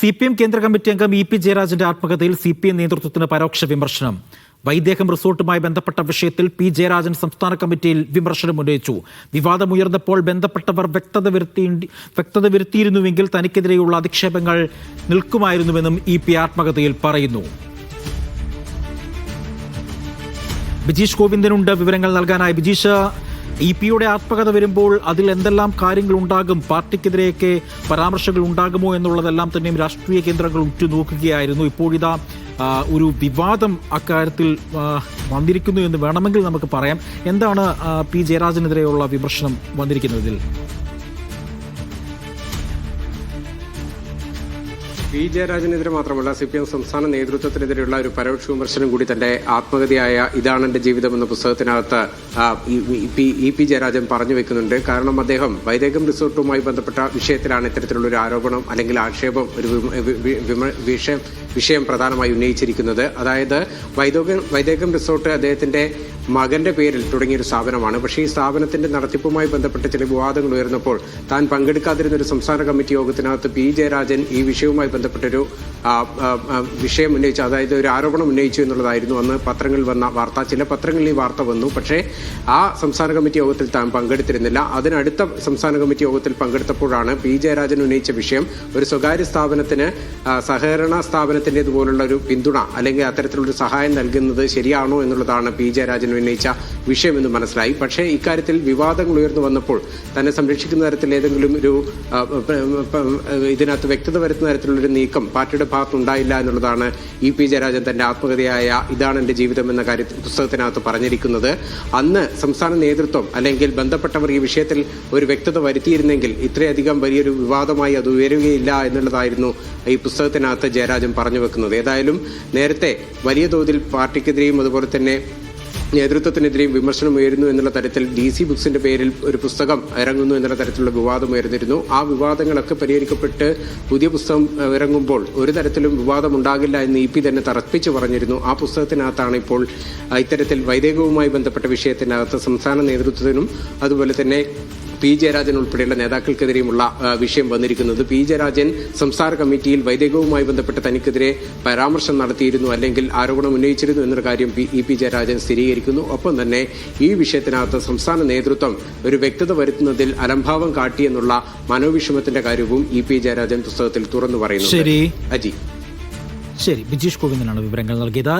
C P M കേന്ദ്ര committee അംഗം E P ജയരാജന്റെ ആത്മകഥയിൽ സി പി എം നേതൃത്വത്തിന് പരോക്ഷ വിമർശനം. വൈദേഹം റിസോർട്ടുമായി ബന്ധപ്പെട്ട വിഷയത്തിൽ പി ജയരാജൻ സംസ്ഥാന കമ്മിറ്റിയിൽ വിമർശനം ഉന്നയിച്ചു. വിവാദമുയർന്നപ്പോൾ ബന്ധപ്പെട്ടവർ വ്യക്തത വരുത്തി വ്യക്തത വരുത്തിയിരുന്നുവെങ്കിൽ തനിക്കെതിരെയുള്ള അധിക്ഷേപങ്ങൾ നിൽക്കുമായിരുന്നുവെന്നും ഇ പി ആത്മകഥയിൽ പറയുന്നു. ബിജീഷ് ഗോവിന്ദനുണ്ട് വിവരങ്ങൾ നൽകാനായി. ബിജീഷ് ഇ പിയുടെ ആത്മകഥ വരുമ്പോൾ അതിൽ എന്തെല്ലാം കാര്യങ്ങൾ ഉണ്ടാകും പാർട്ടിക്കെതിരെയൊക്കെ പരാമർശങ്ങൾ ഉണ്ടാകുമോ എന്നുള്ളതെല്ലാം തന്നെയും രാഷ്ട്രീയ കേന്ദ്രങ്ങൾ ഉറ്റുനോക്കുകയായിരുന്നു. ഇപ്പോഴിതാ ഒരു വിവാദം അക്കാര്യത്തിൽ വന്നിരിക്കുന്നു എന്ന് വേണമെങ്കിൽ നമുക്ക് പറയാം. എന്താണ് പി ജയരാജനെതിരെയുള്ള വിമർശനം വന്നിരിക്കുന്നതിൽ? പി ജയരാജനെതിരെ മാത്രമല്ല സി പി എം സംസ്ഥാന നേതൃത്വത്തിനെതിരെയുള്ള ഒരു പരോക്ഷ വിമർശനം കൂടി തന്റെ ആത്മകഥയായ ഇതാണ് എന്റെ ജീവിതം എന്ന പുസ്തകത്തിനകത്ത് ഇ പി ജയരാജൻ പറഞ്ഞു വെക്കുന്നുണ്ട്. കാരണം അദ്ദേഹം വൈദേകം റിസോർട്ടുമായി ബന്ധപ്പെട്ട വിഷയത്തിലാണ് ഇത്തരത്തിലുള്ള ഒരു ആരോപണം അല്ലെങ്കിൽ ആക്ഷേപം ഒരു വി- വി- വിഷയം വിഷയം പ്രധാനമായി ഉന്നയിച്ചിരിക്കുന്നത്. അതായത് വൈദേകം വൈദേകം റിസോർട്ട് അദ്ദേഹത്തിന്റെ മകന്റെ പേരിൽ തുടങ്ങിയ ഒരു സ്ഥാപനമാണ്. പക്ഷേ ഈ സ്ഥാപനത്തിന്റെ നടത്തിപ്പുമായി ബന്ധപ്പെട്ട ചില വിവാദങ്ങൾ ഉയർന്നപ്പോൾ താൻ പങ്കെടുക്കാതിരുന്ന ഒരു സംസ്ഥാന കമ്മിറ്റി യോഗത്തിനകത്ത് പി. ജയരാജൻ ഈ വിഷയവുമായി ബന്ധപ്പെട്ടൊരു വിഷയം ഉന്നയിച്ചു. അതായത് ഒരു ആരോപണം ഉന്നയിച്ചു എന്നുള്ളതായിരുന്നു അന്ന് പത്രങ്ങളിൽ വന്ന വാർത്ത. ചില പത്രങ്ങളിൽ ഈ വാർത്ത വന്നു. പക്ഷേ ആ സംസ്ഥാന കമ്മിറ്റി യോഗത്തിൽ താൻ പങ്കെടുത്തിരുന്നില്ല. അതിനടുത്ത സംസ്ഥാന കമ്മിറ്റി യോഗത്തിൽ പങ്കെടുത്തപ്പോഴാണ് പി. ജയരാജൻ ഉന്നയിച്ച വിഷയം ഒരു സ്വകാര്യ സ്ഥാപനത്തിന് സഹകരണ സ്ഥാപനത്തിന്റെതുപോലുള്ള ഒരു പിന്തുണ അല്ലെങ്കിൽ അത്തരത്തിലുള്ള സഹായം നൽകുന്നത് ശരിയാണോ എന്നുള്ളതാണ് പി. ജയരാജൻ ഉന്നയിച്ച വിഷയമെന്ന് മനസ്സിലായി. പക്ഷേ ഇക്കാര്യത്തിൽ വിവാദങ്ങൾ ഉയർന്നു വന്നപ്പോൾ തന്നെ സംരക്ഷിക്കുന്ന തരത്തിൽ ഏതെങ്കിലും ഒരു ഇതിനകത്ത് വ്യക്തത വരുത്തുന്ന തരത്തിലുള്ളൊരു നീക്കം പാർട്ടിയുടെ ഭാഗത്തുണ്ടായില്ല എന്നുള്ളതാണ് ഇ പി ജയരാജൻ തന്റെ ആത്മകഥയായ ഇതാണ് എന്റെ ജീവിതം എന്ന കാര്യ പുസ്തകത്തിനകത്ത് പറഞ്ഞിരിക്കുന്നത്. അന്ന് സംസ്ഥാന നേതൃത്വം അല്ലെങ്കിൽ ബന്ധപ്പെട്ടവർ ഈ വിഷയത്തിൽ ഒരു വ്യക്തത വരുത്തിയിരുന്നെങ്കിൽ ഇത്രയധികം വലിയൊരു വിവാദമായി അത് ഉയരുകയില്ല എന്നുള്ളതായിരുന്നു ഈ പുസ്തകത്തിനകത്ത് ജയരാജൻ പറഞ്ഞു വെക്കുന്നത്. ഏതായാലും നേരത്തെ വലിയ തോതിൽ പാർട്ടിക്കെതിരെയും അതുപോലെ തന്നെ നേതൃത്വത്തിനെതിരെയും വിമർശനം ഉയരുന്നു എന്നുള്ള തരത്തിൽ ഡി സി ബുക്സിന്റെ പേരിൽ ഒരു പുസ്തകം ഇറങ്ങുന്നു എന്നുള്ള തരത്തിലുള്ള വിവാദം ഉയർന്നിരുന്നു. ആ വിവാദങ്ങളൊക്കെ പരിഹരിക്കപ്പെട്ട് പുതിയ പുസ്തകം ഇറങ്ങുമ്പോൾ ഒരു തരത്തിലും വിവാദം ഉണ്ടാകില്ല എന്ന് ഇ പി തന്നെ തറപ്പിച്ചു പറഞ്ഞിരുന്നു. ആ പുസ്തകത്തിനകത്താണ് ഇപ്പോൾ ഇത്തരത്തിൽ വൈദേകവുമായി ബന്ധപ്പെട്ട വിഷയത്തിനകത്ത് സംസ്ഥാന നേതൃത്വത്തിനും അതുപോലെ തന്നെ പി ജയരാജൻ ഉൾപ്പെടെയുള്ള നേതാക്കൾക്കെതിരെയുമുള്ള വിഷയം വന്നിരിക്കുന്നത്. പി ജയരാജൻ സംസ്ഥാന കമ്മിറ്റിയിൽ വൈദികവുമായി ബന്ധപ്പെട്ട് തനിക്കെതിരെ പരാമർശം നടത്തിയിരുന്നു അല്ലെങ്കിൽ ആരോപണം ഉന്നയിച്ചിരുന്നു എന്നൊരു കാര്യം ഇ പി ജയരാജൻ സ്ഥിരീകരിക്കുന്നു. ഒപ്പം തന്നെ ഈ വിഷയത്തിനകത്ത് സംസ്ഥാന നേതൃത്വം ഒരു വ്യക്തത വരുത്തുന്നതിൽ അലംഭാവം കാട്ടിയെന്നുള്ള മനോവിഷമത്തിന്റെ കാര്യവും ഇ പി ജയരാജൻ പുസ്തകത്തിൽ തുറന്നു പറയുന്നു ശരി. ബിജീഷ് കോവിന്ദനാണ് വിവരങ്ങൾ നൽകിയത്.